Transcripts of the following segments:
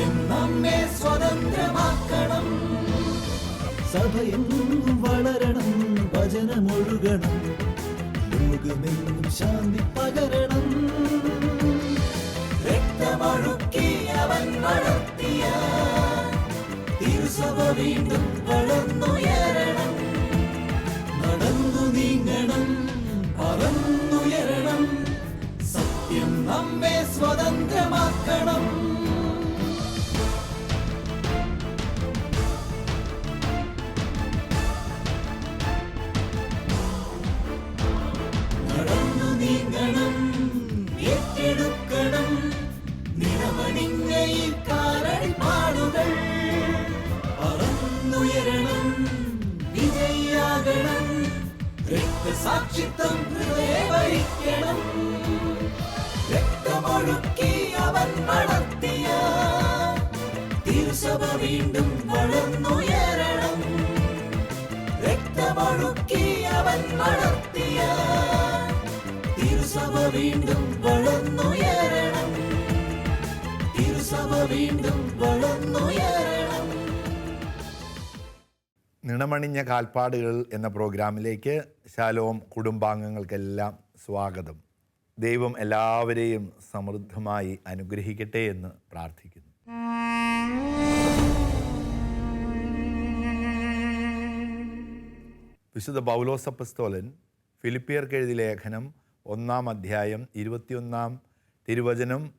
സത്യം നമ്മെ സ്വതന്ത്രമാക്കണം. സഭയെന്നും വളരണം വചനമൊഴുകണം ലോകമെന്നും ശാന്തി പകരണം. രക്തമൊഴുക്കി അവൻ വളർത്തിയ തിരുസഭ വീണ്ടും വളർന്നുയരണം. നടന്നു നീങ്ങണം പറന്നുയരണം. സത്യം നമ്മെ സ്വതന്ത്രമാക്കണം. നിറമണിഞ്ഞ ഈ കാലടിപ്പാടുകൾ പറന്നുയരണം വിജയാകണം രക്തസാക്ഷിത്വം ഹൃദയവരിക്കണം. രക്തമൊഴുക്കി അവൻ വളർത്തിയ തിരുസഭ വീണ്ടും വളർന്നുയരണം. രക്തമൊഴുക്കി അവൻ വളർത്തിയ തിരുസഭ വീണ്ടും വളർന്നുയരണം. തിരുസഭ വീണ്ടും വളർന്നുയരണം. നിണമണിഞ്ഞ കാൽപ്പാടുകൾ എന്ന പ്രോഗ്രാമിലേക്ക് ശാലോം കുടുംബാംഗങ്ങൾക്കെല്ലാം സ്വാഗതം. ദൈവം എല്ലാവരെയും സമൃദ്ധമായി അനുഗ്രഹിക്കട്ടെ എന്ന് പ്രാർത്ഥിക്കുന്നു. വിശുദ്ധ പൗലോസപ്പസ്തോലൻ ഫിലിപ്പിയർക്ക് എഴുതി ലേഖനം ഒന്നാം അധ്യായം ഇരുപത്തിയൊന്നാം തിരുവചനം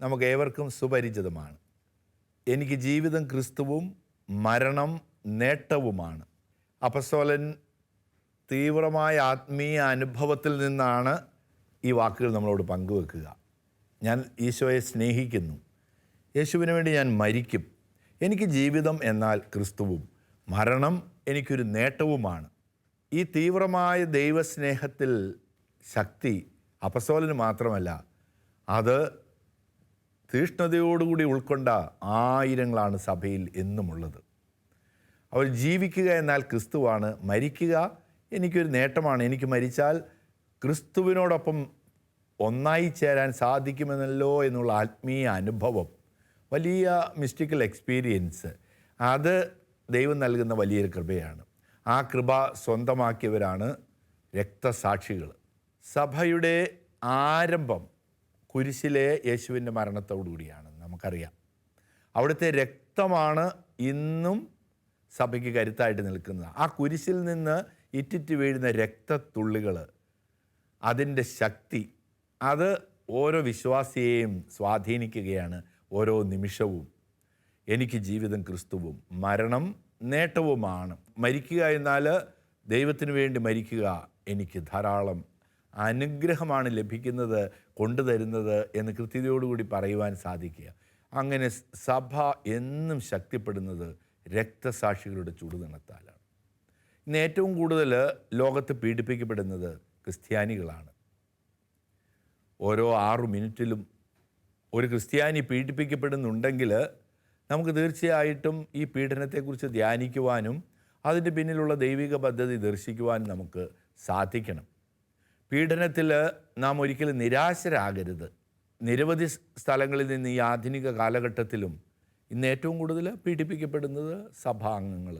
നമുക്ക് ഏവർക്കും സുപരിചിതമാണ്. എനിക്ക് ജീവിതം ക്രിസ്തുവും മരണം നേട്ടവുമാണ്. അപ്പസ്തോലൻ തീവ്രമായ ആത്മീയ അനുഭവത്തിൽ നിന്നാണ് ഈ വാക്കുകൾ നമ്മളോട് പങ്കുവെക്കുക. ഞാൻ ഈശോയെ സ്നേഹിക്കുന്നു. യേശുവിന് വേണ്ടി ഞാൻ മരിക്കും. എനിക്ക് ജീവിതം എന്നാൽ ക്രിസ്തുവും മരണം എനിക്കൊരു നേട്ടവുമാണ്. ഈ തീവ്രമായ ദൈവസ്നേഹത്തിൽ ശക്തി അപസോലന് മാത്രമല്ല അത് തീഷ്ണതയോടുകൂടി ഉൾക്കൊണ്ട ആയിരങ്ങളാണ് സഭയിൽ എന്നുമുള്ളത്. അവർ ജീവിക്കുക എന്നാൽ ക്രിസ്തുവാണ് മരിക്കുക എനിക്കൊരു നേട്ടമാണ്. എനിക്ക് മരിച്ചാൽ ക്രിസ്തുവിനോടൊപ്പം ഒന്നായി ചേരാൻ സാധിക്കുമെന്നല്ലോ എന്നുള്ള ആത്മീയ അനുഭവം വലിയ മിസ്റ്റിക്കൽ എക്സ്പീരിയൻസ് അത് ദൈവം നൽകുന്ന വലിയൊരു കൃപയാണ്. ആ കൃപ സ്വന്തമാക്കിയവരാണ് രക്തസാക്ഷികൾ. സഭയുടെ ആരംഭം കുരിശിലെ യേശുവിന്റെ മരണത്തോടുകൂടിയാണ് നമുക്കറിയാം. അവിടുത്തെ രക്തമാണ് ഇന്നും സഭയ്ക്ക് കരുത്തായിട്ട് നിൽക്കുന്നത്. ആ കുരിശിൽ നിന്ന് ഇറ്റിറ്റ് വീഴുന്ന രക്തത്തുള്ളികൾ അതിന്റെ ശക്തി അത് ഓരോ വിശ്വാസിയെയും സ്വാധീനിക്കുകയാണ് ഓരോ നിമിഷവും. എനിക്ക് ജീവിതം ക്രിസ്തുവും മരണം നേട്ടവുമാണ്. മരിക്കുക എന്നാൽ ദൈവത്തിന് വേണ്ടി മരിക്കുക എനിക്ക് ധാരാളം അനുഗ്രഹമാണ് ലഭിക്കുന്നത് കൊണ്ടുതരുന്നത് എന്ന് കൃത്യതയോടുകൂടി പറയുവാൻ സാധിക്കുക. അങ്ങനെ സഭ എന്നും ശക്തിപ്പെടുന്നത് രക്തസാക്ഷികളുടെ ചുടുനിണത്താലാണ്. ഇന്ന് ഏറ്റവും കൂടുതൽ ലോകത്ത് പീഡിപ്പിക്കപ്പെടുന്നത് ക്രിസ്ത്യാനികളാണ്. ഓരോ ആറു മിനിറ്റിലും ഒരു ക്രിസ്ത്യാനി പീഡിപ്പിക്കപ്പെടുന്നുണ്ടെങ്കിൽ നമുക്ക് തീർച്ചയായിട്ടും ഈ പീഡനത്തെക്കുറിച്ച് ധ്യാനിക്കുവാനും അതിന്റെ പിന്നിലുള്ള ദൈവിക പദ്ധതി ദർശിക്കുവാനും നമുക്ക് സാധിക്കണം. പീഡനത്തിൽ നാം ഒരിക്കലും നിരാശരാകരുത്. നിരവധി സ്ഥലങ്ങളിൽ നിന്ന് ഈ ആധുനിക കാലഘട്ടത്തിലും ഇന്ന് ഏറ്റവും കൂടുതൽ പീഡിപ്പിക്കപ്പെടുന്നത് സഭാംഗങ്ങൾ.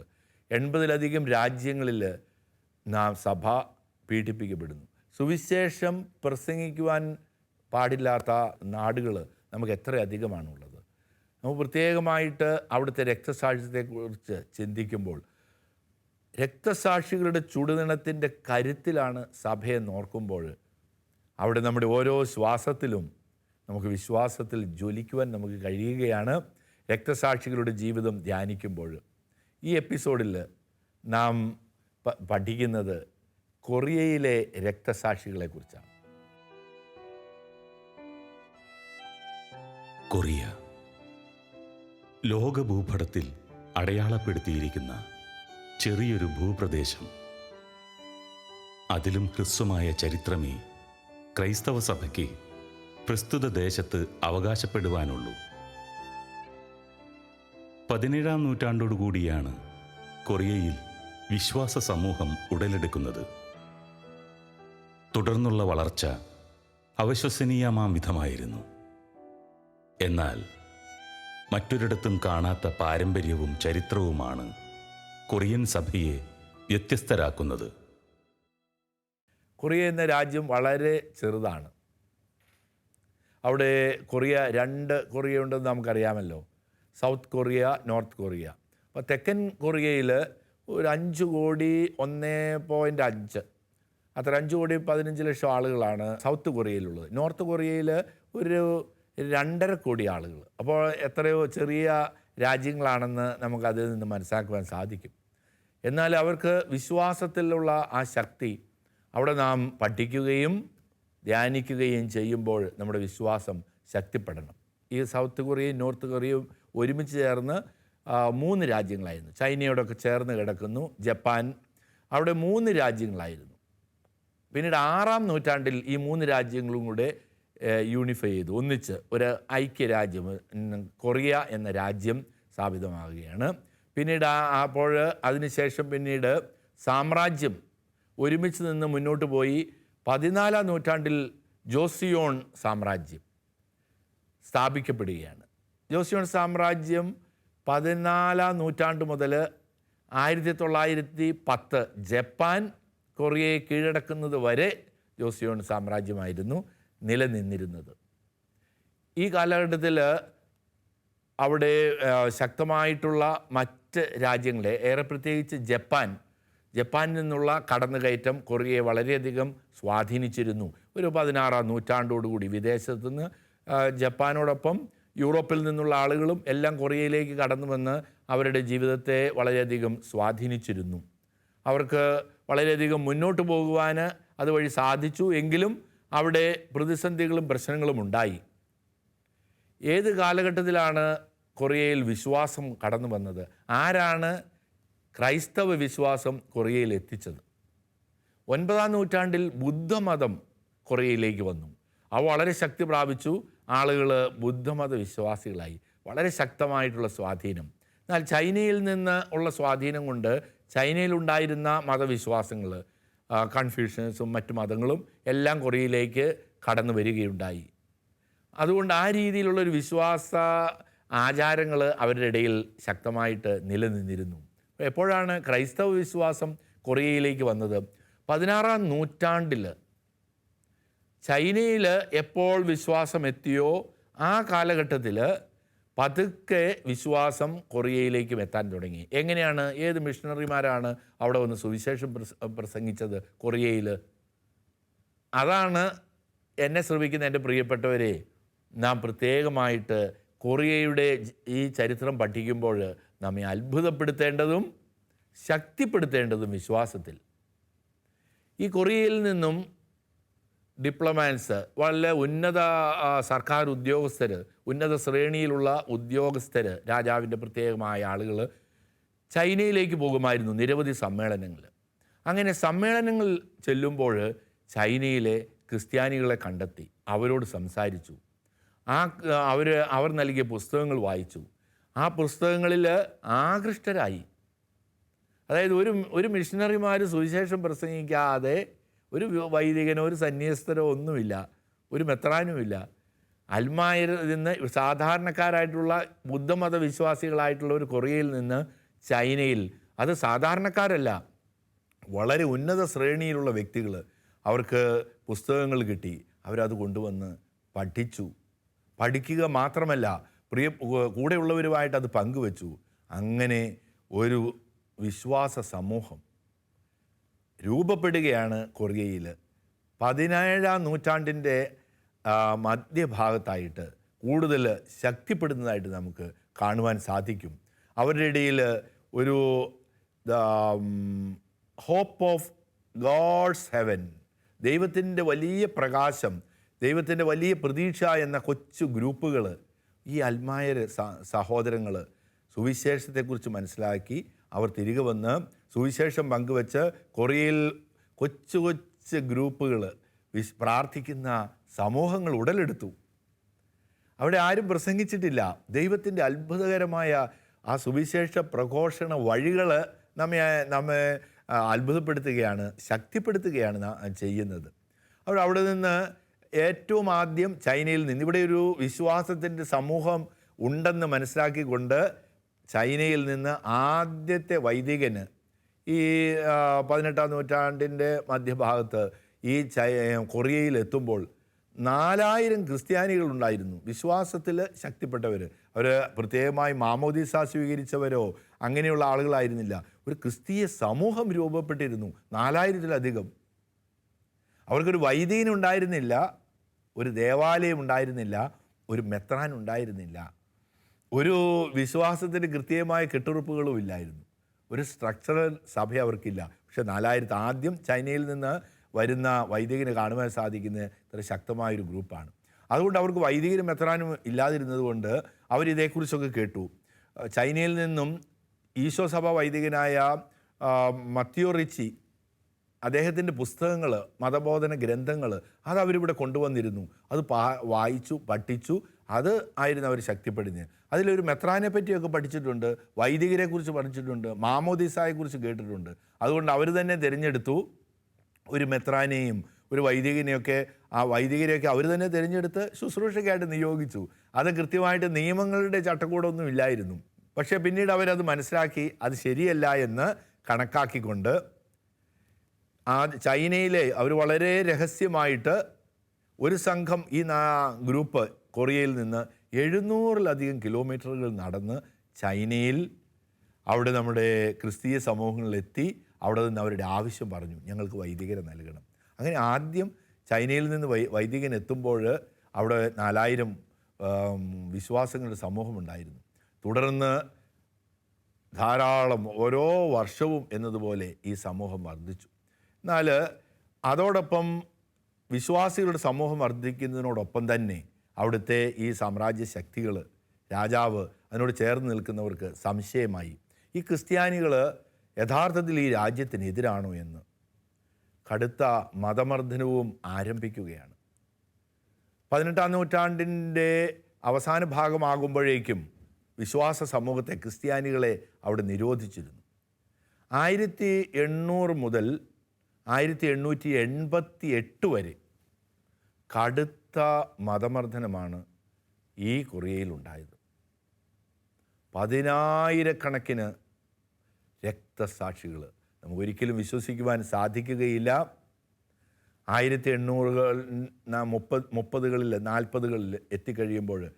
എൺപതിലധികം രാജ്യങ്ങളിൽ നാം സഭ പീഡിപ്പിക്കപ്പെടുന്നു. സുവിശേഷം പ്രസംഗിക്കുവാൻ പാടില്ലാത്ത നാടുകൾ നമുക്ക് എത്ര അധികമാണുള്ളത് നമുക്ക് പ്രത്യേകമായിട്ട് അവിടുത്തെ രക്തസാക്ഷ്യത്തെക്കുറിച്ച് ചിന്തിക്കുമ്പോൾ രക്തസാക്ഷികളുടെ ചുടുനിണത്തിന്റെ കരുത്തിലാണ് സഭയെ നോർക്കുമ്പോൾ അവിടെ നമ്മുടെ ഓരോ ശ്വാസത്തിലും നമുക്ക് വിശ്വാസത്തിൽ ജ്വലിക്കുവാൻ നമുക്ക് കഴിയുകയാണ് രക്തസാക്ഷികളുടെ ജീവിതം ധ്യാനിക്കുമ്പോൾ. ഈ എപ്പിസോഡിൽ നാം പഠിക്കുന്നത് കൊറിയയിലെ രക്തസാക്ഷികളെക്കുറിച്ചാണ്. കൊറിയ. ലോകഭൂപടത്തിൽ അടയാളപ്പെടുത്തിയിരിക്കുന്ന ചെറിയൊരു ഭൂപ്രദേശം. അതിലും ഹ്രസ്വമായ ചരിത്രമേ ക്രൈസ്തവ സഭയ്ക്ക് പ്രസ്തുത ദേശത്ത് അവകാശപ്പെടുവാനുള്ളൂ. പതിനേഴാം നൂറ്റാണ്ടോടുകൂടിയാണ് കൊറിയയിൽ വിശ്വാസ സമൂഹം ഉടലെടുക്കുന്നത്. തുടർന്നുള്ള വളർച്ച അവിശ്വസനീയമാം വിധമായിരുന്നു. എന്നാൽ മറ്റൊരിടത്തും കാണാത്ത പാരമ്പര്യവും ചരിത്രവുമാണ് കൊറിയൻ സഭയെ വ്യത്യസ്തരാക്കുന്നത്. കൊറിയ എന്ന രാജ്യം വളരെ ചെറുതാണ്. അവിടെ കൊറിയ രണ്ട് കൊറിയ ഉണ്ടെന്ന് നമുക്കറിയാമല്ലോ. South Korea north Korea. അപ്പോൾ തെക്കൻ കൊറിയയിൽ ഒരു അഞ്ച് കോടി ഒന്ന് പോയിന്റ് അഞ്ച്. അത്ര അഞ്ച് കോടി പതിനഞ്ച് ലക്ഷം ആളുകളാണ് സൗത്ത് കൊറിയയിലുള്ളത്. നോർത്ത് കൊറിയയിൽ ഒരു രണ്ടര കോടി ആളുകൾ അപ്പോൾ എത്രയോ ചെറിയ രാജ്യങ്ങളാണെന്ന് നമുക്കതിൽ നിന്ന് മനസ്സിലാക്കുവാൻ സാധിക്കും. എന്നാൽ അവർക്ക് വിശ്വാസത്തിലുള്ള ആ ശക്തി അവിടെ നാം പഠിക്കുകയും ധ്യാനിക്കുകയും ചെയ്യുമ്പോൾ നമ്മുടെ വിശ്വാസം ശക്തിപ്പെടണം. ഈ സൗത്ത് കൊറിയയും നോർത്ത് കൊറിയയും ഒരുമിച്ച് ചേർന്ന് മൂന്ന് രാജ്യങ്ങളായിരുന്നു. ചൈനയോടൊക്കെ ചേർന്ന് കിടക്കുന്നു ജപ്പാൻ. അവിടെ മൂന്ന് രാജ്യങ്ങളായിരുന്നു. പിന്നീട് ആറാം നൂറ്റാണ്ടിൽ ഈ മൂന്ന് രാജ്യങ്ങളും കൂടെ യൂണിഫൈ ചെയ്തു. ഒന്നിച്ച് ഒരു ഐക്യരാജ്യം കൊറിയ എന്ന രാജ്യം സ്ഥാപിതമാകുകയാണ്. പിന്നീട് ആ അപ്പോൾ അതിനുശേഷം പിന്നീട് സാമ്രാജ്യം ഒരുമിച്ച് നിന്ന് മുന്നോട്ട് പോയി. പതിനാലാം നൂറ്റാണ്ടിൽ ജോസിയോൺ സാമ്രാജ്യം സ്ഥാപിക്കപ്പെടുകയാണ്. ജോസിയോൺ സാമ്രാജ്യം പതിനാലാം നൂറ്റാണ്ട് മുതൽ ആയിരത്തി തൊള്ളായിരത്തി പത്ത് ജപ്പാൻ കൊറിയയെ കീഴടക്കുന്നത് വരെ ജോസിയോൺ സാമ്രാജ്യമായിരുന്നു നിലനിന്നിരുന്നത്. ഈ കാലഘട്ടത്തിൽ അവിടെ ശക്തമായിട്ടുള്ള മറ്റ് രാജ്യങ്ങളെ ഏറെ പ്രത്യേകിച്ച് ജപ്പാൻ. ജപ്പാനിൽ നിന്നുള്ള കടന്നുകയറ്റം കൊറിയയെ വളരെയധികം സ്വാധീനിച്ചിരുന്നു. ഒരു പതിനാറാം നൂറ്റാണ്ടോടുകൂടി വിദേശത്തു നിന്ന് ജപ്പാനോടൊപ്പം യൂറോപ്പിൽ നിന്നുള്ള ആളുകളും എല്ലാം കൊറിയയിലേക്ക് കടന്നു വന്ന് അവരുടെ ജീവിതത്തെ വളരെയധികം സ്വാധീനിച്ചിരുന്നു. അവർക്ക് വളരെയധികം മുന്നോട്ട് പോകുവാൻ അതുവഴി സാധിച്ചു എങ്കിലും അവിടെ പ്രതിസന്ധികളും പ്രശ്നങ്ങളും ഉണ്ടായി. ഏത് കാലഘട്ടത്തിലാണ് കൊറിയയിൽ വിശ്വാസം കടന്നു വന്നത്. ആരാണ് ക്രൈസ്തവ വിശ്വാസം കൊറിയയിൽ എത്തിച്ചത്? ഒൻപതാം നൂറ്റാണ്ടിൽ ബുദ്ധമതം കൊറിയയിലേക്ക് വന്നു. അവ വളരെ ശക്തി പ്രാപിച്ചു. ആളുകൾ ബുദ്ധമത വിശ്വാസികളായി. വളരെ ശക്തമായിട്ടുള്ള സ്വാധീനം. എന്നാൽ ചൈനയിൽ നിന്ന് ഉള്ള സ്വാധീനം കൊണ്ട് ചൈനയിലുണ്ടായിരുന്ന മതവിശ്വാസങ്ങൾ കൺഫ്യൂഷൻസും മറ്റു മതങ്ങളും എല്ലാം കൊറിയയിലേക്ക് കടന്നു വരികയുണ്ടായി. അതുകൊണ്ട് ആ രീതിയിലുള്ളൊരു വിശ്വാസ ആചാരങ്ങൾ അവരുടെ ഇടയിൽ ശക്തമായിട്ട് നിലനിന്നിരുന്നു. എപ്പോഴാണ് ക്രൈസ്തവ വിശ്വാസം കൊറിയയിലേക്ക് വന്നത്? പതിനാറാം നൂറ്റാണ്ടിൽ ചൈനയിൽ എപ്പോൾ വിശ്വാസം എത്തിയോ? ആ കാലഘട്ടത്തിൽ പതുക്കെ വിശ്വാസം കൊറിയയിലേക്കും എത്താൻ തുടങ്ങി. എങ്ങനെയാണ്? ഏത് മിഷണറിമാരാണ് അവിടെ വന്ന് സുവിശേഷം പ്രസംഗിച്ചത് കൊറിയയിൽ അതാണ് എന്നെ ശ്രമിക്കുന്ന എന്റെ പ്രിയപ്പെട്ടവരെ നാം പ്രത്യേകമായിട്ട് കൊറിയയുടെ ഈ ചരിത്രം പഠിക്കുമ്പോൾ നമ്മെ അത്ഭുതപ്പെടുത്തേണ്ടതും ശക്തിപ്പെടുത്തേണ്ടതും വിശ്വാസത്തിൽ. ഈ കൊറിയയിൽ നിന്നും ഡിപ്ലോമാൻസ് വളരെ ഉന്നത സർക്കാർ ഉദ്യോഗസ്ഥർ ഉന്നത ശ്രേണിയിലുള്ള ഉദ്യോഗസ്ഥർ രാജാവിന്റെ പ്രത്യേകമായ ആളുകൾ ചൈനയിലേക്ക് പോകുമായിരുന്നു നിരവധി സമ്മേളനങ്ങൾ അങ്ങനെ സമ്മേളനങ്ങൾ ചെല്ലുമ്പോൾ ചൈനയിലെ ക്രിസ്ത്യാനികളെ കണ്ടെത്തി അവരോട് സംസാരിച്ചു. ആ അവർ അവർ നൽകിയ പുസ്തകങ്ങൾ വായിച്ചു. ആ പുസ്തകങ്ങളിൽ ആകൃഷ്ടരായി. അതായത് ഒരു ഒരു മിഷണറിമാർ സുവിശേഷം പ്രസംഗിക്കാതെ ഒരു വൈദികനോ ഒരു സന്യസ്തരോ ഒന്നുമില്ല. ഒരു മെത്രാനുമില്ല. അൽമായർ നിന്ന് സാധാരണക്കാരായിട്ടുള്ള ബുദ്ധമത വിശ്വാസികളായിട്ടുള്ള ഒരു കൊറിയയിൽ നിന്ന് ചൈനയിൽ അത് സാധാരണക്കാരല്ല. വളരെ ഉന്നത ശ്രേണിയിലുള്ള വ്യക്തികൾ അവർക്ക് പുസ്തകങ്ങൾ കിട്ടി. അവരത് കൊണ്ടുവന്ന് പഠിച്ചു. പഠിക്കുക മാത്രമല്ല പ്രിയ കൂടെയുള്ളവരുമായിട്ട് അത് പങ്കുവച്ചു. അങ്ങനെ ഒരു വിശ്വാസ സമൂഹം രൂപപ്പെടുകയാണ് കൊറിയയിൽ. പതിനേഴാം നൂറ്റാണ്ടിന്റെ മധ്യഭാഗത്തായിട്ട് കൂടുതൽ ശക്തിപ്പെടുന്നതായിട്ട് നമുക്ക് കാണുവാൻ സാധിക്കും. അവരുടെ ഇടയിൽ ഒരു ഹോപ്പ് ഓഫ് ഗോഡ്സ് ഹെവൻ ദൈവത്തിന്റെ വലിയ പ്രകാശം ദൈവത്തിന്റെ വലിയ പ്രതീക്ഷ എന്ന കൊച്ചു ഗ്രൂപ്പുകൾ ഈ അൽമായ സഹോദരങ്ങൾ സുവിശേഷത്തെക്കുറിച്ച് മനസ്സിലാക്കി അവർ തിരികെ വന്ന് സുവിശേഷം പങ്കുവെച്ച് കൊറിയയിൽ കൊച്ചു കൊച്ചു ഗ്രൂപ്പുകൾ വിശ് പ്രാർത്ഥിക്കുന്ന സമൂഹങ്ങൾ ഉടലെടുത്തു. അവിടെ ആരും പ്രസംഗിച്ചിട്ടില്ല. ദൈവത്തിന്റെ അത്ഭുതകരമായ ആ സുവിശേഷ പ്രഘോഷണ വഴികൾ നമ്മെ നമ്മെ അത്ഭുതപ്പെടുത്തുകയാണ് ശക്തിപ്പെടുത്തുകയാണ് ചെയ്യുന്നത്. അവിടെ അവിടെ നിന്ന് ഏറ്റവും ആദ്യം ചൈനയിൽ നിന്ന് ഇവിടെ ഒരു വിശ്വാസത്തിന്റെ സമൂഹം ഉണ്ടെന്ന് മനസ്സിലാക്കിക്കൊണ്ട് ചൈനയിൽ നിന്ന് ആദ്യത്തെ വൈദികന് ഈ പതിനെട്ടാം നൂറ്റാണ്ടിന്റെ മധ്യഭാഗത്ത് ഈ ചൈ കൊറിയയിൽ എത്തുമ്പോൾ നാലായിരം ക്രിസ്ത്യാനികളുണ്ടായിരുന്നു വിശ്വാസത്തിൽ ശക്തിപ്പെട്ടവർ അവർ പ്രത്യേകമായി മാമോദീസ സ്വീകരിച്ചവരോ അങ്ങനെയുള്ള ആളുകളായിരുന്നില്ല. ഒരു ക്രിസ്തീയ സമൂഹം രൂപപ്പെട്ടിരുന്നു നാലായിരത്തിലധികം. അവർക്കൊരു വൈദികൻ ഉണ്ടായിരുന്നില്ല. ഒരു ദേവാലയം ഉണ്ടായിരുന്നില്ല ഒരു മെത്രാൻ ഉണ്ടായിരുന്നില്ല ഒരു വിശ്വാസത്തിന് കൃത്യമായ കെട്ടുറപ്പുകളും ഇല്ലായിരുന്നു ഒരു സ്ട്രക്ചറൽ സഭ അവർക്കില്ല. പക്ഷെ നാലായിരത്തി ആദ്യം ചൈനയിൽ നിന്ന് വരുന്ന വൈദികന് കാണുവാൻ സാധിക്കുന്ന ഇത്ര ശക്തമായൊരു ഗ്രൂപ്പാണ്. അതുകൊണ്ട് അവർക്ക് വൈദികരും മെത്രാനും ഇല്ലാതിരുന്നത് കൊണ്ട് അവരിതേക്കുറിച്ചൊക്കെ കേട്ടു. ചൈനയിൽ നിന്നും ഈശോ സഭ വൈദികനായ മത്തിയോ റിച്ചി അദ്ദേഹത്തിന്റെ പുസ്തകങ്ങൾ മതബോധന ഗ്രന്ഥങ്ങൾ അത് അവരിവിടെ കൊണ്ടുവന്നിരുന്നു. അത് പാ വായിച്ചു പഠിച്ചു. അത് ആയിരുന്നു അവർ ശക്തിപ്പെടുന്നത്. അതിലൊരു മെത്രാനെ പറ്റിയൊക്കെ പഠിച്ചിട്ടുണ്ട് വൈദികരെക്കുറിച്ച് പഠിച്ചിട്ടുണ്ട് മാമോദിസായെക്കുറിച്ച് കേട്ടിട്ടുണ്ട്. അതുകൊണ്ട് അവർ തന്നെ തിരഞ്ഞെടുത്തു ഒരു മെത്രാനെയും ഒരു വൈദികനെയൊക്കെ ആ വൈദികരെയൊക്കെ അവർ തന്നെ തിരഞ്ഞെടുത്ത് ശുശ്രൂഷയ്ക്കായിട്ട് നിയോഗിച്ചു. അത് കൃത്യമായിട്ട് നിയമങ്ങളുടെ ചട്ടക്കൂടൊന്നും ഇല്ലായിരുന്നു. പക്ഷേ പിന്നീട് അവരത് മനസ്സിലാക്കി അത് ശരിയല്ല എന്ന് കണക്കാക്കിക്കൊണ്ട് ആ ചൈനയിലെ അവർ വളരെ രഹസ്യമായിട്ട് ഒരു സംഘം ഈ ഗ്രൂപ്പ് കൊറിയയിൽ നിന്ന് എഴുന്നൂറിലധികം കിലോമീറ്ററുകൾ നടന്ന് ചൈനയിൽ അവിടെ നമ്മുടെ ക്രിസ്തീയ സമൂഹങ്ങളിലെത്തി അവിടെ നിന്ന് അവരുടെ ആവശ്യം പറഞ്ഞു ഞങ്ങൾക്ക് വൈദികരെ നൽകണം. അങ്ങനെ ആദ്യം ചൈനയിൽ നിന്ന് വൈ വൈദികൻ എത്തുമ്പോൾ അവിടെ നാലായിരം വിശ്വാസങ്ങളുടെ സമൂഹമുണ്ടായിരുന്നു തുടർന്ന് ധാരാളം ഓരോ വർഷവും എന്നതുപോലെ ഈ സമൂഹം വർദ്ധിച്ചു. എന്നാൽ അതോടൊപ്പം വിശ്വാസികളുടെ സമൂഹം വർദ്ധിക്കുന്നതിനോടൊപ്പം തന്നെ അവിടുത്തെ ഈ സാമ്രാജ്യ ശക്തികൾ രാജാവ് അതിനോട് ചേർന്ന് നിൽക്കുന്നവർക്ക് സംശയമായി. ഈ ക്രിസ്ത്യാനികൾ യഥാർത്ഥത്തിൽ ഈ രാജ്യത്തിനെതിരാണോ എന്ന്. കടുത്ത മതമർദ്ദനവും ആരംഭിക്കുകയാണ്. പതിനെട്ടാം നൂറ്റാണ്ടിന്റെ അവസാന ഭാഗമാകുമ്പോഴേക്കും വിശ്വാസ സമൂഹത്തെ ക്രിസ്ത്യാനികളെ അവിടെ നിരോധിച്ചിരുന്നു. ആയിരത്തി എണ്ണൂറ് മുതൽ ആയിരത്തി എണ്ണൂറ്റി എൺപത്തി എട്ട് വരെ കടുത്ത മതമർദ്ദനമാണ് ഈ കൊറിയയിലുണ്ടായത്. പതിനായിരക്കണക്കിന് രക്തസാക്ഷികൾ നമുക്കൊരിക്കലും വിശ്വസിക്കുവാൻ സാധിക്കുകയില്ല. ആയിരത്തി എണ്ണൂറുകൾ മുപ്പത് മുപ്പതുകളിൽ നാൽപ്പതുകളിൽ എത്തിക്കഴിയുമ്പോൾ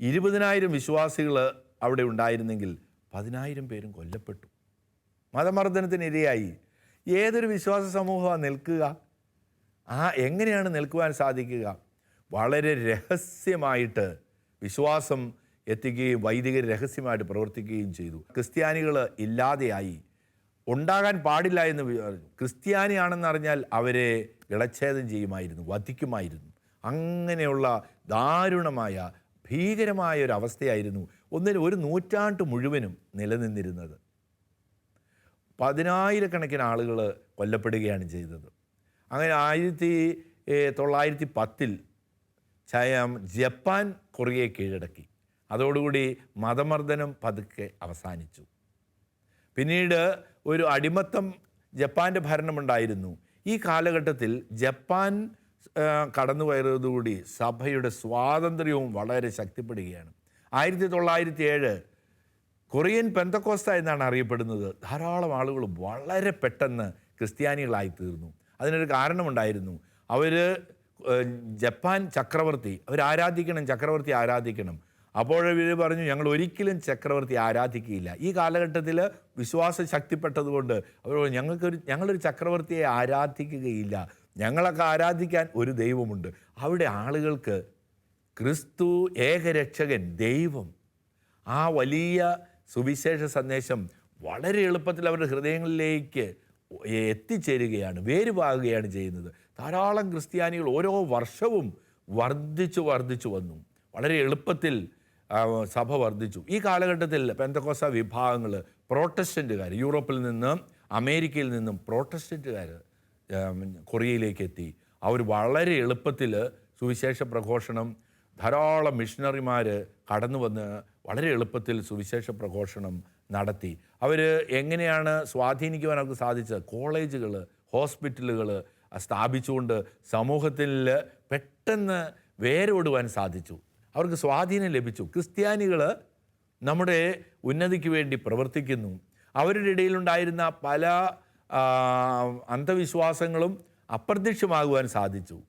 ഇരുപതിനായിരം വിശ്വാസികൾ അവിടെ ഉണ്ടായിരുന്നെങ്കിൽ പതിനായിരം പേരും കൊല്ലപ്പെട്ടു. മതമർദ്ദനത്തിനിരയായി. ഏതൊരു വിശ്വാസ സമൂഹമാണ് നിൽക്കുക? ആ എങ്ങനെയാണ് നിൽക്കുവാൻ സാധിക്കുക? വളരെ രഹസ്യമായിട്ട് വിശ്വാസം എത്തിക്കുകയും വൈദികർ രഹസ്യമായിട്ട് പ്രവർത്തിക്കുകയും ചെയ്തു. ക്രിസ്ത്യാനികൾ ഇല്ലാതെയായി. ഉണ്ടാകാൻ പാടില്ല എന്ന് ക്രിസ്ത്യാനിയാണെന്നറിഞ്ഞാൽ അവരെ ഇളച്ഛേദം ചെയ്യുമായിരുന്നു വധിക്കുമായിരുന്നു. അങ്ങനെയുള്ള ദാരുണമായ ഭീകരമായ ഒരു അവസ്ഥയായിരുന്നു ഒന്നിന് ഒരു നൂറ്റാണ്ട് മുഴുവനും നിലനിന്നിരുന്നത്. പതിനായിരക്കണക്കിന് ആളുകൾ കൊല്ലപ്പെടുകയാണ് ചെയ്തത്. അങ്ങനെ ആയിരത്തി തൊള്ളായിരത്തി പത്തിൽ ചയം ജപ്പാൻ കൊറിയയെ കീഴടക്കി. അതോടുകൂടി മതമർദ്ദനം പതുക്കെ അവസാനിച്ചു. പിന്നീട് ഒരു അടിമത്തം ജപ്പാന്റെ ഭരണമുണ്ടായിരുന്നു. ഈ കാലഘട്ടത്തിൽ ജപ്പാൻ കടന്നു കയറിയതോടുകൂടി സഭയുടെ സ്വാതന്ത്ര്യവും വളരെ ശക്തിപ്പെടുകയാണ്. ആയിരത്തി തൊള്ളായിരത്തി ഏഴ് കൊറിയൻ പെന്തക്കോസ്ത എന്നാണ് അറിയപ്പെടുന്നത്. ധാരാളം ആളുകൾ വളരെ പെട്ടെന്ന് ക്രിസ്ത്യാനികളായി തീർന്നു. അതിനൊരു കാരണമുണ്ടായിരുന്നു. അവർ ജപ്പാൻ ചക്രവർത്തി അവർ ആരാധിക്കണം ചക്രവർത്തി ആരാധിക്കണം. അപ്പോൾ പറഞ്ഞു ഞങ്ങൾ ഒരിക്കലും ചക്രവർത്തി ആരാധിക്കുകയില്ല ഈ കാലഘട്ടത്തിൽ വിശ്വാസം ശക്തിപ്പെട്ടതുകൊണ്ട് അവർ ഞങ്ങൾക്കൊരു ഞങ്ങളൊരു ചക്രവർത്തിയെ ആരാധിക്കുകയില്ല. ഞങ്ങളൊക്കെ ആരാധിക്കാൻ ഒരു ദൈവമുണ്ട്. അവിടെ ആളുകൾക്ക് ക്രിസ്തു ഏകരക്ഷകൻ ദൈവം ആ വലിയ സുവിശേഷ സന്ദേശം വളരെ എളുപ്പത്തിൽ അവരുടെ ഹൃദയങ്ങളിലേക്ക് എത്തിച്ചേരുകയാണ് വേരുപാകുകയാണ് ചെയ്യുന്നത്. ധാരാളം ക്രിസ്ത്യാനികൾ ഓരോ വർഷവും വർദ്ധിച്ചു വർദ്ധിച്ചു വന്നു. വളരെ എളുപ്പത്തിൽ സഭ വർദ്ധിച്ചു. ഈ കാലഘട്ടത്തിൽ പെന്തക്കോസ വിഭാഗങ്ങൾ പ്രോട്ടസ്റ്റന്റുകാർ യൂറോപ്പിൽ നിന്ന് അമേരിക്കയിൽ നിന്നും പ്രോട്ടസ്റ്റന്റുകാർ കൊറിയയിലേക്ക് എത്തി. അവർ വളരെ എളുപ്പത്തിൽ സുവിശേഷ പ്രഘോഷണം ധാരാളം മിഷണറിമാർ കടന്നു വന്ന് വളരെ എളുപ്പത്തിൽ സുവിശേഷ പ്രഘോഷണം നടത്തി. അവർ എങ്ങനെയാണ് സ്വാധീനിക്കുവാൻ അവർക്ക് സാധിച്ചത്? കോളേജുകൾ ഹോസ്പിറ്റലുകൾ സ്ഥാപിച്ചുകൊണ്ട് സമൂഹത്തിൽ പെട്ടെന്ന് വേരോടുവാൻ സാധിച്ചു. അവർക്ക് സ്വാധീനം ലഭിച്ചു. ക്രിസ്ത്യാനികൾ നമ്മുടെ ഉന്നതിക്ക് വേണ്ടി പ്രവർത്തിക്കുന്നു. അവരുടെ ഇടയിലുണ്ടായിരുന്ന പല അന്ധവിശ്വാസങ്ങളും അപ്രത്യക്ഷമാകുവാൻ സാധിച്ചു.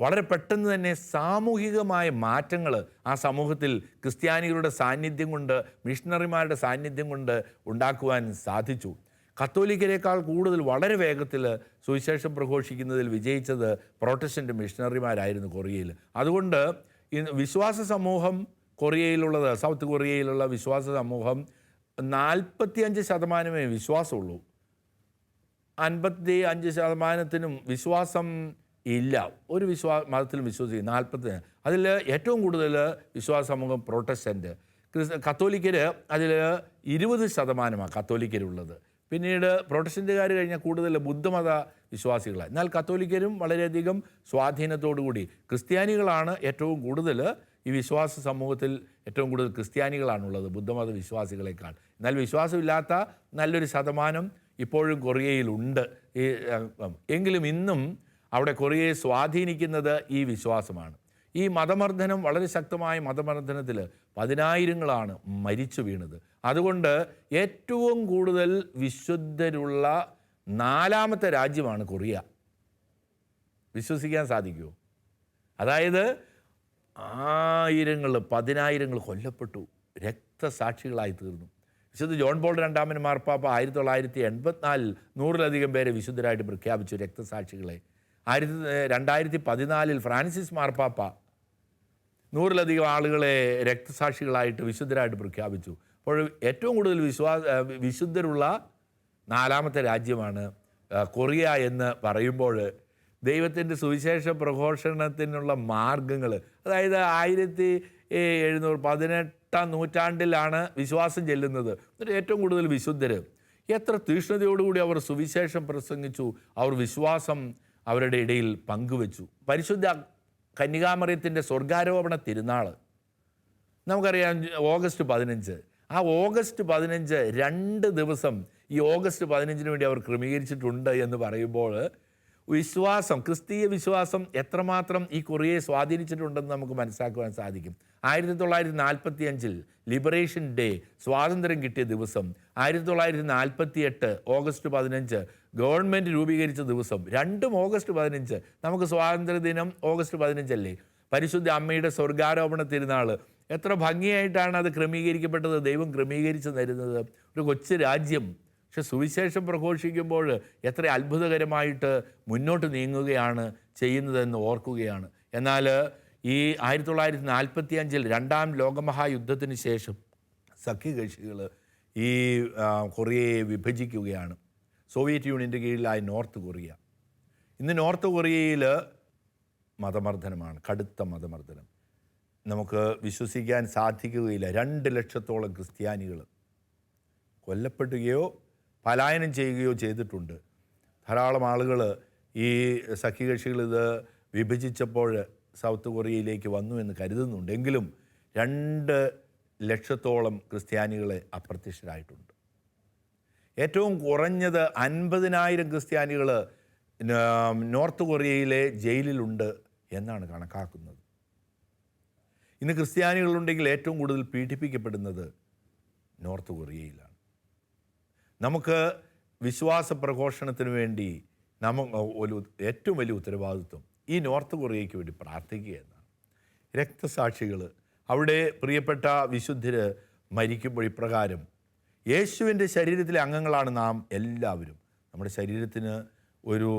വളരെ പെട്ടെന്ന് തന്നെ സാമൂഹികമായ മാറ്റങ്ങൾ ആ സമൂഹത്തിൽ ക്രിസ്ത്യാനികളുടെ സാന്നിധ്യം കൊണ്ട് മിഷണറിമാരുടെ സാന്നിധ്യം കൊണ്ട് ഉണ്ടാക്കുവാൻ സാധിച്ചു. കത്തോലിക്കരേക്കാൾ കൂടുതൽ വളരെ വേഗത്തിൽ സുവിശേഷം പ്രഘോഷിക്കുന്നതിൽ വിജയിച്ചത് പ്രൊട്ടസ്റ്റന്റ് മിഷണറിമാരായിരുന്നു കൊറിയയിൽ. അതുകൊണ്ട് വിശ്വാസ സമൂഹം കൊറിയയിലുള്ളത് സൗത്ത് കൊറിയയിലുള്ള വിശ്വാസ സമൂഹം നാൽപ്പത്തിയഞ്ച് ശതമാനമേ വിശ്വാസമുള്ളൂ. അൻപത്തി അഞ്ച് ശതമാനത്തിനും വിശ്വാസം ഇല്ല. ഒരു വിശ്വാ മതത്തിലും വിശ്വസിക്കും നാൽപ്പത്തി അതിൽ ഏറ്റവും കൂടുതൽ വിശ്വാസ സമൂഹം പ്രൊട്ടസ്റ്റന്റ് ക്രിസ് കത്തോലിക്കർ അതിൽ ഇരുപത് ശതമാനമാണ് കത്തോലിക്കരുള്ളത്. പിന്നീട് പ്രൊട്ടസ്റ്റന്റുകാർ കഴിഞ്ഞാൽ കൂടുതൽ ബുദ്ധമത വിശ്വാസികളാണ് എന്നാൽ കത്തോലിക്കരും വളരെയധികം സ്വാധീനത്തോടുകൂടി ക്രിസ്ത്യാനികളാണ് ഏറ്റവും കൂടുതൽ ഈ വിശ്വാസ സമൂഹത്തിൽ ഏറ്റവും കൂടുതൽ ക്രിസ്ത്യാനികളാണുള്ളത് ബുദ്ധമത വിശ്വാസികളെക്കാൾ. എന്നാൽ വിശ്വാസമില്ലാത്ത നല്ലൊരു ശതമാനം ഇപ്പോഴും കൊറിയയിലുണ്ട്. ഈ എങ്കിലും ഇന്നും അവിടെ കൊറിയയെ സ്വാധീനിക്കുന്നത് ഈ വിശ്വാസമാണ്. ഈ മതമർദ്ദനം വളരെ ശക്തമായ മതമർദ്ദനത്തിൽ പതിനായിരങ്ങളാണ് മരിച്ചു വീണത്. അതുകൊണ്ട് ഏറ്റവും കൂടുതൽ വിശുദ്ധരുള്ള നാലാമത്തെ രാജ്യമാണ് കൊറിയ. വിശ്വസിക്കാൻ സാധിക്കുമോ അതായത് ആയിരങ്ങൾ പതിനായിരങ്ങൾ കൊല്ലപ്പെട്ടു. രക്തസാക്ഷികളായി തീർന്നു. വിശുദ്ധ ജോൺ പോൾ രണ്ടാമൻ മാർപ്പാപ്പ ആയിരത്തി തൊള്ളായിരത്തി എൺപത്തിനാലിൽ നൂറിലധികം പേരെ വിശുദ്ധരായിട്ട് പ്രഖ്യാപിച്ചു രക്തസാക്ഷികളെ. ആയിരത്തി രണ്ടായിരത്തി പതിനാലിൽ ഫ്രാൻസിസ് മാർപ്പാപ്പ നൂറിലധികം ആളുകളെ രക്തസാക്ഷികളായിട്ട് വിശുദ്ധരായിട്ട് പ്രഖ്യാപിച്ചു. അപ്പോൾ ഏറ്റവും കൂടുതൽ വിശ്വാസ വിശുദ്ധരുള്ള നാലാമത്തെ രാജ്യമാണ് കൊറിയ എന്ന് പറയുമ്പോൾ ദൈവത്തിന്റെ സുവിശേഷ പ്രഘോഷണത്തിനുള്ള മാർഗങ്ങൾ അതായത് ആയിരത്തി എഴുന്നൂറ് പതിനെട്ടാം നൂറ്റാണ്ടിലാണ് വിശ്വാസം ചെല്ലുന്നത്. എന്നിട്ട് ഏറ്റവും കൂടുതൽ വിശുദ്ധർ എത്ര തീഷ്ണതയോടുകൂടി അവർ സുവിശേഷം പ്രസംഗിച്ചു. അവർ വിശ്വാസം അവരുടെ ഇടയിൽ പങ്കുവച്ചു. പരിശുദ്ധ കന്യകാമറിയത്തിന്റെ സ്വർഗാരോപണ തിരുനാൾ നമുക്കറിയാം ഓഗസ്റ്റ് പതിനഞ്ച്. ആ ഓഗസ്റ്റ് പതിനഞ്ച് രണ്ട് ദിവസം ഈ ഓഗസ്റ്റ് പതിനഞ്ചിന് വേണ്ടി അവർ ക്രമീകരിച്ചിട്ടുണ്ട് എന്ന് പറയുമ്പോൾ വിശ്വാസം ക്രിസ്തീയ വിശ്വാസം എത്രമാത്രം ഈ കൊറിയയെ സ്വാധീനിച്ചിട്ടുണ്ടെന്ന് നമുക്ക് മനസ്സിലാക്കുവാൻ സാധിക്കും. ആയിരത്തി തൊള്ളായിരത്തി നാൽപ്പത്തി അഞ്ചിൽ ലിബറേഷൻ ഡേ സ്വാതന്ത്ര്യം കിട്ടിയ ദിവസം. ആയിരത്തി തൊള്ളായിരത്തി നാൽപ്പത്തി എട്ട് ഓഗസ്റ്റ് പതിനഞ്ച് ഗവൺമെന്റ് രൂപീകരിച്ച ദിവസം. രണ്ടും ഓഗസ്റ്റ് പതിനഞ്ച്. നമുക്ക് സ്വാതന്ത്ര്യ ദിനം ഓഗസ്റ്റ് പതിനഞ്ചല്ലേ? പരിശുദ്ധ അമ്മയുടെ സ്വർഗാരോപണ തിരുനാൾ. എത്ര ഭംഗിയായിട്ടാണ് അത് ക്രമീകരിക്കപ്പെട്ടത്. ദൈവം ക്രമീകരിച്ച് തരുന്നത്. ഒരു കൊച്ചു രാജ്യം പക്ഷെ സുവിശേഷം പ്രഘോഷിക്കുമ്പോൾ എത്ര അത്ഭുതകരമായിട്ട് മുന്നോട്ട് നീങ്ങുകയാണ് ചെയ്യുന്നതെന്ന് ഓർക്കുകയാണ്. എന്നാൽ ഈ ആയിരത്തി തൊള്ളായിരത്തി നാൽപ്പത്തി അഞ്ചിൽ രണ്ടാം ലോകമഹായുദ്ധത്തിന് ശേഷം സഖ്യകക്ഷികൾ ഈ കൊറിയയെ വിഭജിക്കുകയാണ്. സോവിയറ്റ് യൂണിയന്റെ കീഴിലായ നോർത്ത് കൊറിയ. ഇന്ന് നോർത്ത് കൊറിയയിൽ മതമർദ്ദനമാണ് കടുത്ത മതമർദ്ദനം. നമുക്ക് വിശ്വസിക്കാൻ സാധിക്കുകയില്ല. രണ്ട് ലക്ഷത്തോളം ക്രിസ്ത്യാനികൾ കൊല്ലപ്പെടുകയോ പലായനം ചെയ്യുകയോ ചെയ്തിട്ടുണ്ട്. ധാരാളം ആളുകൾ ഈ സഖ്യകക്ഷികൾ ഇത് വിഭജിച്ചപ്പോൾ സൗത്ത് കൊറിയയിലേക്ക് വന്നു എന്ന് കരുതുന്നുണ്ടെങ്കിലും രണ്ട് ലക്ഷത്തോളം ക്രിസ്ത്യാനികളെ അപ്രത്യക്ഷരായിട്ടുണ്ട്. ഏറ്റവും കുറഞ്ഞത് അൻപതിനായിരം ക്രിസ്ത്യാനികൾ നോർത്ത് കൊറിയയിലെ ജയിലിലുണ്ട് എന്നാണ് കണക്കാക്കുന്നത്. ഇന്ന് ക്രിസ്ത്യാനികളുണ്ടെങ്കിൽ ഏറ്റവും കൂടുതൽ പീഡിപ്പിക്കപ്പെടുന്നത് നോർത്ത് കൊറിയയിലാണ്. നമുക്ക് വിശ്വാസ പ്രഘോഷണത്തിന് വേണ്ടി നമ്മ ഒരു ഏറ്റവും വലിയ ഉത്തരവാദിത്വം ഈ നോർത്ത് കൊറിയയ്ക്ക് വേണ്ടി പ്രാർത്ഥിക്കുക എന്നാണ്. രക്തസാക്ഷികൾ അവിടെ പ്രിയപ്പെട്ട വിശുദ്ധർ മരിക്കുമ്പോൾ ഇപ്രകാരം യേശുവിന്റെ ശരീരത്തിലെ അംഗങ്ങളാണ് നാം എല്ലാവരും. നമ്മുടെ ശരീരത്തിന് ഒരു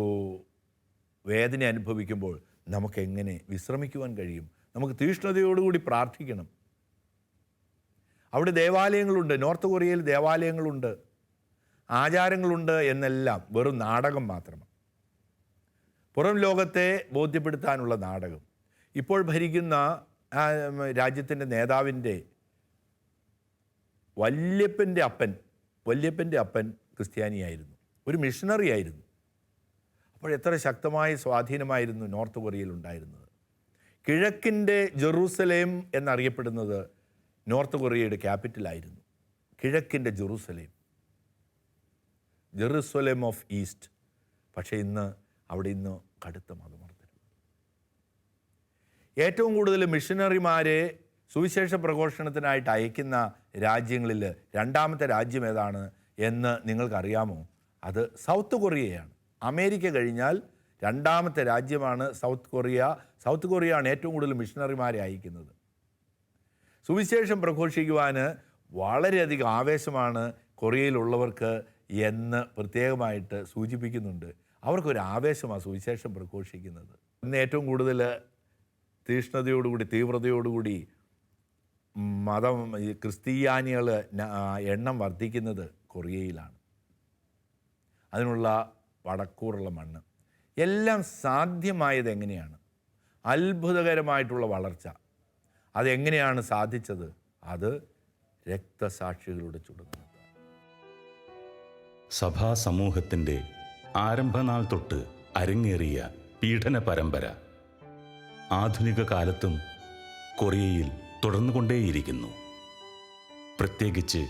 വേദന അനുഭവിക്കുമ്പോൾ നമുക്കെങ്ങനെ വിശ്രമിക്കുവാൻ കഴിയും? നമുക്ക് തീഷ്ണതയോടുകൂടി പ്രാർത്ഥിക്കണം. അവിടെ ദേവാലയങ്ങളുണ്ട് നോർത്ത് കൊറിയയിൽ ദേവാലയങ്ങളുണ്ട്. ആചാരങ്ങളുണ്ട് എന്നെല്ലാം വെറും നാടകം മാത്രമാണ്. പുറം ലോകത്തെ ബോധ്യപ്പെടുത്താനുള്ള നാടകം. ഇപ്പോൾ ഭരിക്കുന്ന രാജ്യത്തിന്റെ നേതാവിന്റെ വല്യപ്പന്റെ അപ്പൻ വല്യപ്പന്റെ അപ്പൻ ക്രിസ്ത്യാനിയായിരുന്നു. ഒരു മിഷണറി ആയിരുന്നു. അപ്പോൾ എത്ര ശക്തമായ സ്വാധീനമായിരുന്നു നോർത്ത് കൊറിയയിൽ ഉണ്ടായിരുന്നത്. കിഴക്കിന്റെ ജെറൂസലേം എന്നറിയപ്പെടുന്നത് നോർത്ത് കൊറിയയുടെ ക്യാപിറ്റലായിരുന്നു. കിഴക്കിന്റെ ജെറൂസലേം. Jerusalem of east. പക്ഷേ ഇന്ന് അവിടെ ഇന്ന് കടുത്ത മതമർദ്ദനം. ഏറ്റവും കൂടുതൽ മിഷനറിമാരെ സുവിശേഷ പ്രഘോഷണത്തിനായിട്ട് അയക്കുന്ന രാജ്യങ്ങളിൽ രണ്ടാമത്തെ രാജ്യം ഏതാണ് എന്ന് നിങ്ങൾക്കറിയാമോ? അത് സൗത്ത് കൊറിയയാണ്. അമേരിക്ക കഴിഞ്ഞാൽ രണ്ടാമത്തെ രാജ്യമാണ് സൗത്ത് കൊറിയ. സൗത്ത് കൊറിയയാണ് ഏറ്റവും കൂടുതൽ മിഷനറിമാരെ അയക്കുന്നത്. സുവിശേഷം പ്രഘോഷിക്കുവാൻ വളരെയധികം ആവേശമാണ് കൊറിയയിലുള്ളവർക്ക് എന്ന് പ്രത്യേകമായിട്ട് സൂചിപ്പിക്കുന്നുണ്ട്. അവർക്കൊരു ആവേശമാണ് സുവിശേഷം പ്രഘോഷിക്കുന്നത്. ഇന്ന് ഏറ്റവും കൂടുതൽ തീഷ്ണതയോടുകൂടി തീവ്രതയോടുകൂടി മതം ഈ ക്രിസ്തീയാനികൾ എണ്ണം വർദ്ധിക്കുന്നത് കൊറിയയിലാണ്. അതിനുള്ള വടക്കൂറുള്ള മണ്ണ്. എല്ലാം സാധ്യമായത് എങ്ങനെയാണ്? അത്ഭുതകരമായിട്ടുള്ള വളർച്ച. അതെങ്ങനെയാണ് സാധിച്ചത്? അത് രക്തസാക്ഷികളുടെ ചുടുന്നത്. സഭാ സമൂഹത്തിന്റെ ആരംഭനാൾ തൊട്ട് അരങ്ങേറിയ പീഡന പരമ്പര ആധുനിക കാലത്തും കൊറിയയിൽ തുടർന്നുകൊണ്ടേയിരിക്കുന്നു. പ്രത്യേകിച്ച്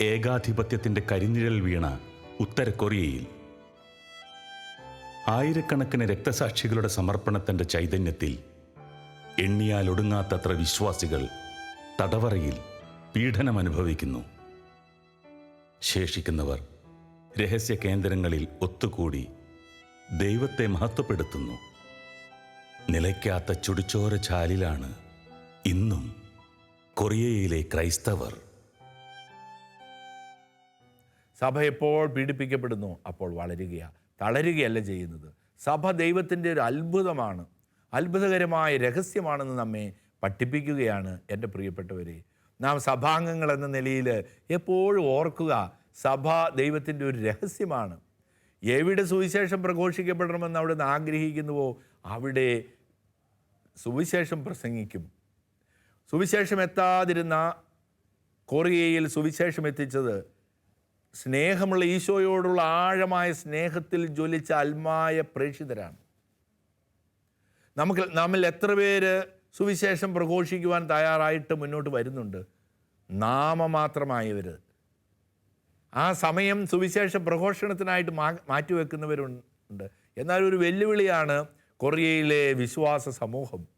ഏകാധിപത്യത്തിന്റെ കരിനിഴൽ വീണ ഉത്തര കൊറിയയിൽ ആയിരക്കണക്കിന് രക്തസാക്ഷികളുടെ സമർപ്പണത്തിന്റെ ചൈതന്യത്തിൽ എണ്ണിയാലൊടുങ്ങാത്തത്ര വിശ്വാസികൾ തടവറയിൽ പീഡനമനുഭവിക്കുന്നു. ശേഷിക്കുന്നവർ രഹസ്യ കേന്ദ്രങ്ങളിൽ ഒത്തുകൂടി ദൈവത്തെ മഹത്വപ്പെടുത്തുന്നു. നിലയ്ക്കാത്ത ചുടിച്ചോര ചാലിലാണ് ഇന്നും കൊറിയയിലെ ക്രൈസ്തവർ. സഭ എപ്പോൾ പീഡിപ്പിക്കപ്പെടുന്നു? അപ്പോൾ വളരുകയാണ് തളരുകയല്ല ചെയ്യുന്നത്. സഭ ദൈവത്തിന്റെ ഒരു അത്ഭുതമാണ്. അത്ഭുതകരമായ രഹസ്യമാണെന്ന് നമ്മെ പഠിപ്പിക്കുകയാണ് എന്റെ പ്രിയപ്പെട്ടവരെ. നാം സഭാംഗങ്ങൾ എന്ന നിലയിൽ എപ്പോഴും ഓർക്കുക സഭ ദൈവത്തിന്റെ ഒരു രഹസ്യമാണ്. എവിടെ സുവിശേഷം പ്രഘോഷിക്കപ്പെടണമെന്ന് അവിടെ നിന്ന് ആഗ്രഹിക്കുന്നുവോ അവിടെ സുവിശേഷം പ്രസംഗിക്കും. സുവിശേഷം എത്താതിരുന്ന കൊറിയയിൽ സുവിശേഷം എത്തിച്ചത് സ്നേഹമുള്ള ഈശോയോടുള്ള ആഴമായ സ്നേഹത്തിൽ ജ്വലിച്ച അൽമായ പ്രേക്ഷിതരാണ്. നമുക്ക് നമ്മിൽ എത്ര പേര് സുവിശേഷം പ്രഘോഷിക്കുവാൻ തയ്യാറായിട്ട് മുന്നോട്ട് വരുന്നുണ്ട്? നാമമാത്രമായവർ ആ സമയം സുവിശേഷ പ്രഘോഷണത്തിനായിട്ട് മാ മാറ്റിവെക്കുന്നവരുണ്ട് എന്നാൽ ഒരു വെല്ലുവിളിയാണ് കൊറിയയിലെ വിശ്വാസ സമൂഹം.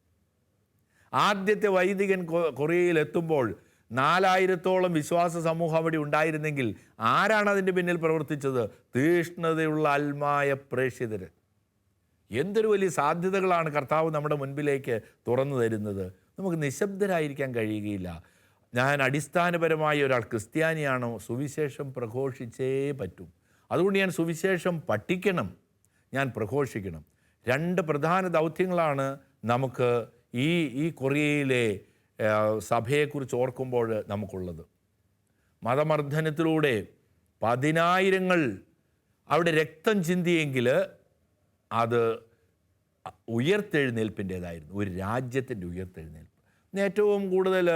ആദ്യത്തെ വൈദികൻ കൊറിയയിൽ എത്തുമ്പോൾ നാലായിരത്തോളം വിശ്വാസ സമൂഹം അവിടെ ഉണ്ടായിരുന്നെങ്കിൽ ആരാണ് അതിന്റെ പിന്നിൽ പ്രവർത്തിച്ചത്? തീഷ്ണതയുള്ള അൽമായ പ്രേക്ഷിതർ എന്തൊരു വലിയ സാധ്യതകളാണ് കർത്താവ് നമ്മുടെ മുൻപിലേക്ക് തുറന്നു തരുന്നത്. നമുക്ക് നിശബ്ദരായിരിക്കാൻ കഴിയുകയില്ല. ഞാൻ അടിസ്ഥാനപരമായി ഒരാൾ ക്രിസ്ത്യാനിയാണോ? സുവിശേഷം പ്രഘോഷിച്ചേ പറ്റൂ. അതുകൊണ്ട് ഞാൻ സുവിശേഷം പഠിക്കണം. ഞാൻ പ്രഘോഷിക്കണം. രണ്ട് പ്രധാന ദൗത്യങ്ങളാണ് നമുക്ക് ഈ ഈ കൊറിയയിലെ സഭയെക്കുറിച്ച് ഓർക്കുമ്പോൾ നമുക്കുള്ളത്. മതമർദ്ദനത്തിലൂടെ പതിനായിരങ്ങൾ അവിടെ രക്തം ചിന്തിയെങ്കിൽ അത് ഉയർത്തെഴുന്നേൽപ്പിന്റേതായിരുന്നു. ഒരു രാജ്യത്തിന്റെ ഉയർത്തെഴുന്നേൽപ്പ്. ഏറ്റവും കൂടുതൽ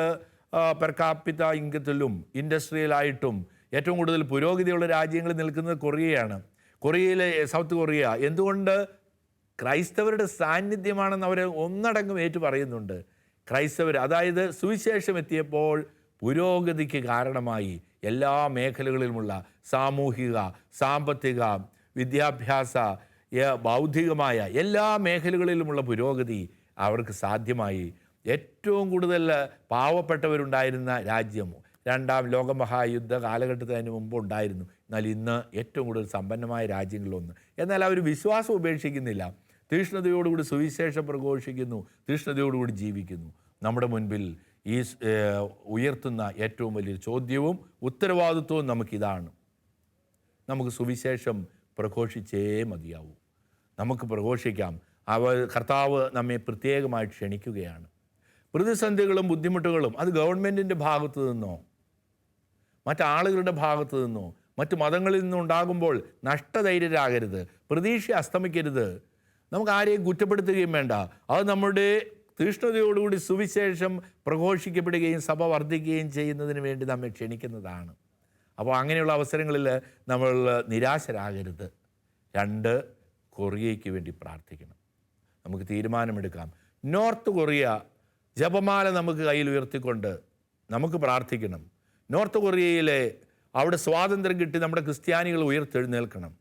പെർക്കാപ്പിത്ത ഇൻകത്തിലും ഇൻഡസ്ട്രിയലായിട്ടും ഏറ്റവും കൂടുതൽ പുരോഗതിയുള്ള രാജ്യങ്ങളിൽ നിൽക്കുന്നത് കൊറിയയാണ്. കൊറിയയിലെ സൗത്ത് കൊറിയ എന്തുകൊണ്ട്? ക്രൈസ്തവരുടെ സാന്നിധ്യമാണെന്ന് അവർ ഒന്നടങ്കം ഏറ്റു പറയുന്നുണ്ട്. ക്രൈസ്തവർ അതായത് സുവിശേഷം എത്തിയപ്പോൾ പുരോഗതിക്ക് കാരണമായി എല്ലാ മേഖലകളിലുമുള്ള സാമൂഹിക സാമ്പത്തിക വിദ്യാഭ്യാസ ബൗദ്ധികമായ എല്ലാ മേഖലകളിലുമുള്ള പുരോഗതി അവർക്ക് സാധ്യമായി. ഏറ്റവും കൂടുതൽ പാവപ്പെട്ടവരുണ്ടായിരുന്ന രാജ്യം രണ്ടാം ലോകമഹായുദ്ധ കാലഘട്ടത്തിന് മുമ്പ് ഉണ്ടായിരുന്നു. എന്നാൽ ഇന്ന് ഏറ്റവും കൂടുതൽ സമ്പന്നമായ രാജ്യങ്ങളിലൊന്ന്. എന്നാൽ അവർ വിശ്വാസം ഉപേക്ഷിക്കുന്നില്ല. തീഷ്ണതയോടുകൂടി സുവിശേഷം പ്രഘോഷിക്കുന്നു. തീഷ്ണതയോടുകൂടി ജീവിക്കുന്നു. നമ്മുടെ മുൻപിൽ ഈ ഉയർത്തുന്ന ഏറ്റവും വലിയ ചോദ്യവും ഉത്തരവാദിത്വവും നമുക്കിതാണ്. നമുക്ക് സുവിശേഷം പ്രഘോഷിച്ചേ മതിയാവൂ. നമുക്ക് പ്രഘോഷിക്കാം. അവ കർത്താവ് നമ്മെ പ്രത്യേകമായി ക്ഷണിക്കുകയാണ്. പ്രതിസന്ധികളും ബുദ്ധിമുട്ടുകളും അത് ഗവൺമെന്റിന്റെ ഭാഗത്തു നിന്നോ മറ്റാളുകളുടെ ഭാഗത്തു നിന്നോ മറ്റ് മതങ്ങളിൽ നിന്നും ഉണ്ടാകുമ്പോൾ നഷ്ടധൈര്യരാകരുത് പ്രതീക്ഷ അസ്തമിക്കരുത്. നമുക്ക് ആരെയും കുറ്റപ്പെടുത്തുകയും വേണ്ട. അത് നമ്മുടെ തീഷ്ണതയോടുകൂടി സുവിശേഷം പ്രഘോഷിക്കപ്പെടുകയും സഭ വർദ്ധിക്കുകയും ചെയ്യുന്നതിന് വേണ്ടി നമ്മെ ക്ഷണിക്കുന്നതാണ്. അപ്പോൾ അങ്ങനെയുള്ള അവസരങ്ങളിൽ നമ്മൾ നിരാശരാകരുത്. രണ്ട് കൊറിയയ്ക്ക് വേണ്ടി പ്രാർത്ഥിക്കണം. നമുക്ക് തീരുമാനമെടുക്കാം. നോർത്ത് കൊറിയ ജപമാല നമുക്ക് കയ്യിൽ ഉയർത്തിക്കൊണ്ട് നമുക്ക് പ്രാർത്ഥിക്കണം. നോർത്ത് കൊറിയയിലെ അവിടെ സ്വാതന്ത്ര്യം കിട്ടി നമ്മുടെ ക്രിസ്ത്യാനികൾ ഉയർത്തെഴുന്നേൽക്കണം.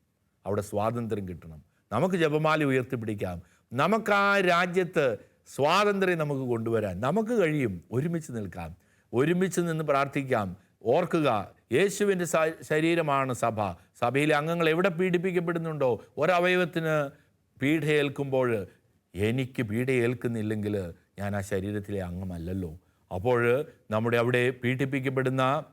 അവിടെ സ്വാതന്ത്ര്യം കിട്ടണം. നമുക്ക് ജപമാല ഉയർത്തിപ്പിടിക്കാം. നമുക്ക് ആ രാജ്യത്ത് സ്വാതന്ത്ര്യം നമുക്ക് കൊണ്ടുവരാൻ നമുക്ക് കഴിയും. ഒരുമിച്ച് നിൽക്കാം. ഒരുമിച്ച് നിന്ന് പ്രാർത്ഥിക്കാം. ഓർക്കുക യേശുവിന്റെ ശരീരമാണ് സഭ. സഭയിലെ അംഗങ്ങൾ എവിടെ പീഡിപ്പിക്കപ്പെടുന്നുണ്ടോ? ഒരവയവത്തിന് പീഡയേൽക്കുമ്പോൾ എനിക്ക് പീഡയേൽക്കുന്നില്ലെങ്കിൽ ഞാൻ ആ ശരീരത്തിലെ അംഗമല്ലല്ലോ. അപ്പോൾ നമ്മുടെ അവിടെ പീഡിപ്പിക്കപ്പെടുന്ന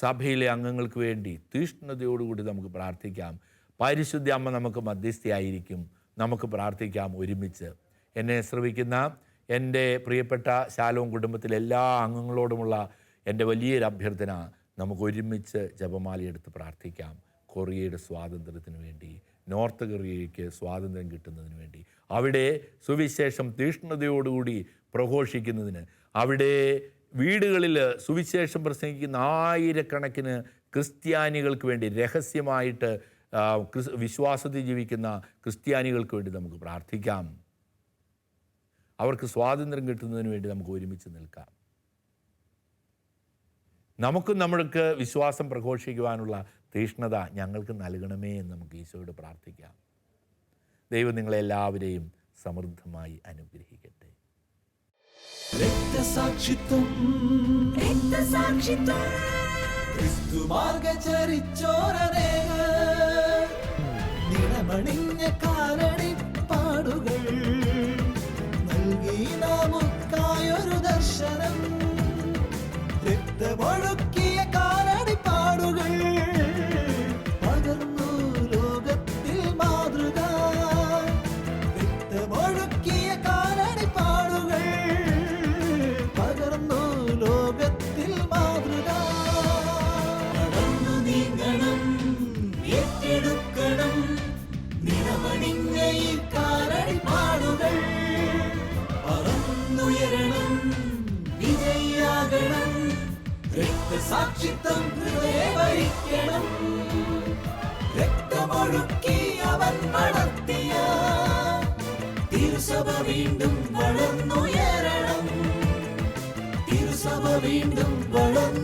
സഭയിലെ അംഗങ്ങൾക്ക് വേണ്ടി തീഷ്ണതയോടുകൂടി നമുക്ക് പ്രാർത്ഥിക്കാം. പരിശുദ്ധ അമ്മ നമുക്ക് മധ്യസ്ഥയായിരിക്കും. നമുക്ക് പ്രാർത്ഥിക്കാം ഒരുമിച്ച്. എന്നെ ശ്രവിക്കുന്ന എന്റെ പ്രിയപ്പെട്ട ശാലവും കുടുംബത്തിലെ എല്ലാ അംഗങ്ങളോടുമുള്ള എന്റെ വലിയൊരു അഭ്യർത്ഥന നമുക്ക് ഒരുമിച്ച് ജപമാലയെടുത്ത് പ്രാർത്ഥിക്കാം. കൊറിയയുടെ സ്വാതന്ത്ര്യത്തിന് വേണ്ടി. നോർത്ത് കൊറിയയ്ക്ക് സ്വാതന്ത്ര്യം കിട്ടുന്നതിന് വേണ്ടി. അവിടെ സുവിശേഷം തീഷ്ണതയോടുകൂടി പ്രഘോഷിക്കുന്നതിന്. അവിടെ വീടുകളിൽ സുവിശേഷം പ്രസംഗിക്കുന്ന ആയിരക്കണക്കിന് ക്രിസ്ത്യാനികൾക്ക് വേണ്ടി രഹസ്യമായിട്ട് വിശ്വാസത്തിൽ ജീവിക്കുന്ന ക്രിസ്ത്യാനികൾക്ക് വേണ്ടി നമുക്ക് പ്രാർത്ഥിക്കാം. അവർക്ക് സ്വാതന്ത്ര്യം കിട്ടുന്നതിന് വേണ്ടി നമുക്ക് ഒരുമിച്ച് നിൽക്കാം. നമുക്കും നമ്മൾക്ക് വിശ്വാസം പ്രഘോഷിക്കുവാനുള്ള തീഷ്ണത ഞങ്ങൾക്ക് നൽകണമേ എന്ന് നമുക്ക് ഈശോയോട് പ്രാർത്ഥിക്കാം. ദൈവം നിങ്ങളെല്ലാവരെയും സമൃദ്ധമായി അനുഗ്രഹിക്കട്ടെ. രക്തസാക്ഷിത്വം. രക്തസാക്ഷിത്വം. കാലടി പാടുകൾ. നൽകി നാമുക്കായൊരു ദർശനം. രക്തമൊഴുക്കിയ രക്തസാക്ഷിത്വം ഹൃദയവരിക്കണം രക്തമൊഴുക്കി അവൻ വളർത്തിയ തിരുസഭ വീണ്ടും വളർന്നുയരണം. തിരുസഭ വീണ്ടും വളർന്നുയരണം